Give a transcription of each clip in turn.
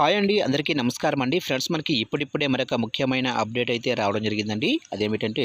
Hi అండి అందరికీ నమస్కారం అండి. ఫ్రెండ్స్ మనకి ఇప్పుడిప్పుడే మరొక ముఖ్యమైన అప్డేట్ అయితే రావడం జరిగిందండి. అదేమిటంటే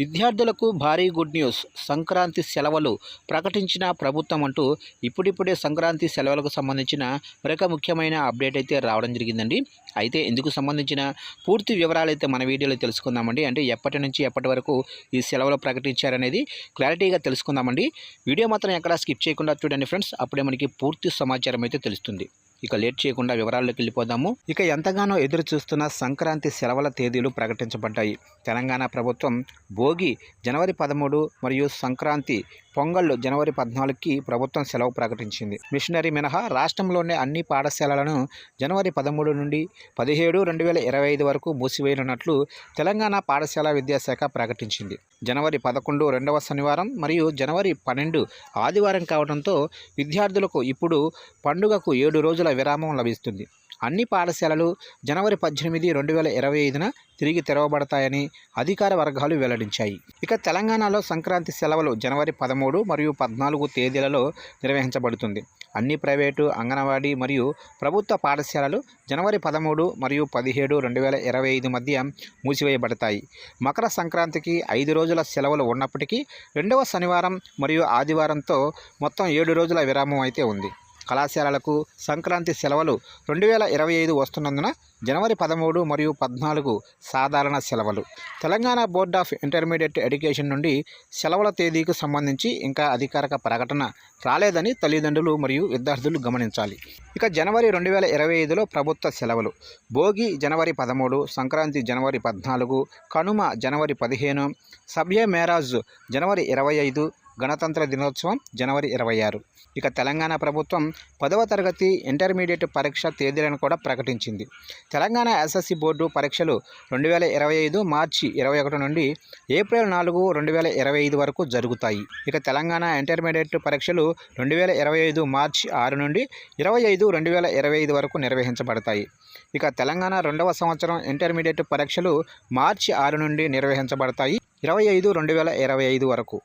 విద్యార్థులకు భారీ గుడ్ న్యూస్ సంక్రాంతి సెలవులు ప్రకటించిన ప్రభుత్వం అంటూ ఇప్పుడిప్పుడే సంక్రాంతి సెలవులకు సంబంధించిన మరొక ముఖ్యమైన అప్డేట్ అయితే రావడం జరిగిందండి. అయితే ఇందుకు సంబంధించిన పూర్తి వివరాలు అయితే మన వీడియోలో తెలుసుకుందామండి. అంటే ఎప్పటి నుంచి ఎప్పటి వరకు ఈ సెలవులు ప్రకటించారనేది క్లారిటీగా తెలుసుకుందామండి. వీడియో మాత్రం ఎక్కడా స్కిప్ చేయకుండా చూడండి ఫ్రెండ్స్. అప్పుడే మనకి పూర్తి సమాచారం అయితే తెలుస్తుంది. ఇక లేట్ చేయకుండా వివరాల్లోకి వెళ్ళిపోదాము. ఇక ఎంతగానో ఎదురు చూస్తున్న సంక్రాంతి సెలవుల తేదీలు ప్రకటించబడ్డాయి. తెలంగాణ ప్రభుత్వం భోగి జనవరి పదమూడు మరియు సంక్రాంతి పొంగళ్ళు జనవరి పద్నాలుగుకి ప్రభుత్వం సెలవు ప్రకటించింది. మిషనరీ మినహా రాష్ట్రంలోని అన్ని పాఠశాలలను జనవరి పదమూడు నుండి పదిహేడు రెండు వేల ఇరవై ఐదు వరకు మూసివేయనున్నట్లు తెలంగాణ పాఠశాల విద్యాశాఖ ప్రకటించింది. జనవరి పదకొండు రెండవ శనివారం మరియు జనవరి పన్నెండు ఆదివారం కావడంతో విద్యార్థులకు ఇప్పుడు పండుగకు ఏడు రోజుల విరామం లభిస్తుంది. అన్ని పాఠశాలలు జనవరి పద్దెనిమిది రెండు వేల ఇరవై ఐదున తిరిగి తెరవబడతాయని అధికార వర్గాలు వెల్లడించాయి. ఇక తెలంగాణలో సంక్రాంతి సెలవులు జనవరి పదమూడు మరియు పద్నాలుగు తేదీలలో నిర్వహించబడుతుంది. అన్ని ప్రైవేటు అంగన్వాడీ మరియు ప్రభుత్వ పాఠశాలలు జనవరి పదమూడు మరియు పదిహేడు రెండు వేల ఇరవై ఐదు మధ్య మూసివేయబడతాయి. మకర సంక్రాంతికి ఐదు రోజుల సెలవులు ఉన్నప్పటికీ రెండవ శనివారం మరియు ఆదివారంతో మొత్తం ఏడు రోజుల విరామం అయితే ఉంది. కళాశాలలకు సంక్రాంతి సెలవులు రెండు వేల ఇరవై ఐదు వస్తున్నందున జనవరి పదమూడు మరియు పద్నాలుగు సాధారణ సెలవులు. Telangana board of intermediate education నుండి సెలవుల తేదీకి సంబంధించి ఇంకా అధికారిక ప్రకటన రాలేదని తల్లిదండ్రులు మరియు విద్యార్థులు గమనించాలి. ఇక జనవరి రెండు వేల ఇరవై ఐదులో ప్రభుత్వ సెలవులు. భోగి జనవరి పదమూడు సంక్రాంతి జనవరి పద్నాలుగు కనుమ జనవరి పదిహేను సభ్య మేరాజ్ జనవరి ఇరవై ఐదు గణతంత్ర దినోత్సవం జనవరి ఇరవై ఆరు. ఇక తెలంగాణ ప్రభుత్వం పదవ తరగతి ఇంటర్మీడియట్ పరీక్ష తేదీలను కూడా ప్రకటించింది. తెలంగాణ ఎస్ఎస్సి బోర్డు పరీక్షలు రెండు వేల ఇరవై ఐదు మార్చి ఇరవై ఒకటి నుండి ఏప్రిల్ నాలుగు రెండు వేల ఇరవై ఐదు వరకు జరుగుతాయి. ఇక తెలంగాణ ఇంటర్మీడియట్ పరీక్షలు రెండు వేల ఇరవై ఐదు మార్చి ఆరు నుండి ఇరవై ఐదు రెండు వేల ఇరవై ఐదు వరకు నిర్వహించబడతాయి. ఇక తెలంగాణ రెండవ సంవత్సరం ఇంటర్మీడియట్ పరీక్షలు మార్చి ఆరు నుండి నిర్వహించబడతాయి. ఇరవై ఐదు రెండు వేల ఇరవై ఐదు వరకు.